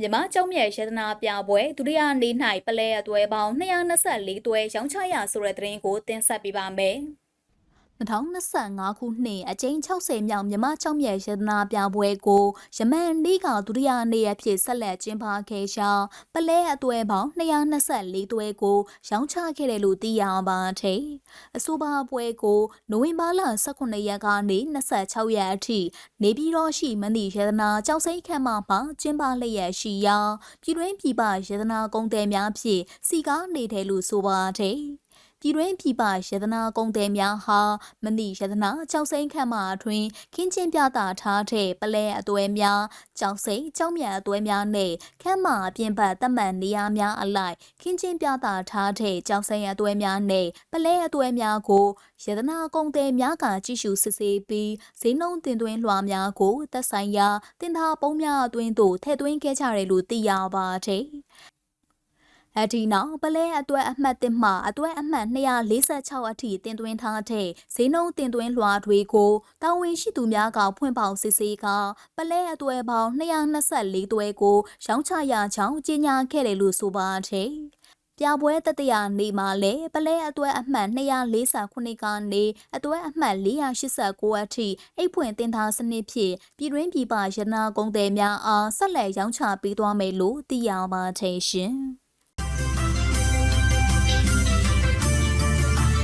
မြမကျောင်းမြတ်ရတနာပြပွဲဒုတိယနေ့၌ပလဲအသွဲပေါင်း224သွဲရောင်းချရဆိုတဲ့သတင်းကိုတင်ဆက်ပေးပါမယ်။ 2025ခုနှစ်အကြိမ်60မြောက်မြမချောင်းမြတ်ရတနာပြပွဲကိုယမန်နေ့ကဒုတိယနေ့အဖြစ်ဆက်လက်ကျင်းပခဲ့ရာပလဲအသွဲပေါင်း224သွဲကိုရောင်းချခဲ့တယ်လို့သိရပါတယ်။အဆိုပါပွဲကိုနိုဝင်ဘာလ18ရက်ကနေ26ရက်အထိနေပြည်တော်ရှိမန္တိရတနာကြောက်စိမ့်ခမ်းမမှာကျင်းပလျက်ရှိရာပြည်တွင်းပြည်ပရတနာကုန်းတယ်များဖြင့်စီကားနေတယ်လို့ဆိုပါတယ်။ ပြည်တွင်းပြည်ပရတနာကုံတယ်များဟာမဏိရတနာကြောက်စိမ့်ခန့်မှအတွင်ခင်းချင်းပြတာထားတဲ့ပလဲအသွဲများကြောက်စိမ့်ကြောက်မြတ်အသွဲများနဲ့ခန့်မှအပြင်ဘက်တတ်မှတ်နေရာများအလိုက်ခင်းချင်းပြတာထားတဲ့ကြောက်စိမ့်အသွဲများနဲ့ပလဲအသွဲများကိုရတနာကုံတယ်များကကြည့်ရှုစစ်ဆေးပြီးဈေးနှုန်းတင်သွင်းလွှာများကိုသက်ဆိုင်ရာတင်သာပုံးများအတွင်းသို့ထည့်သွင်းခဲ့ကြတယ်လို့သိရပါတယ် အဒီနောက်ပလဲအတွက်အမှတ်တင်မှအတွက်အမှတ်246အထိတင်သွင်းထားတဲ့ဈေးနှုန်းတင်သွင်းလွှာတွေကိုတာဝန်ရှိသူများကဖွင့်ပေါက်စစ်ဆေးကပလဲအတွက်ပေါင်း224သွဲကိုရောင်းချရကြောင်းကြေညာခဲ့တယ်လို့ဆိုပါတယ်။ပြပွဲတတရနေမှာလဲပလဲအတွဲအမှတ်249ကနေအတွဲအမှတ်489အထိအိတ်ဖွင့်တင်ထားစနစ်ဖြင့်ပြည်တွင်းပြည်ပရနာကုန်းတယ်များအားဆက်လက်ရောင်းချပေးသွားမယ်လို့သိရပါတယ်ရှင်။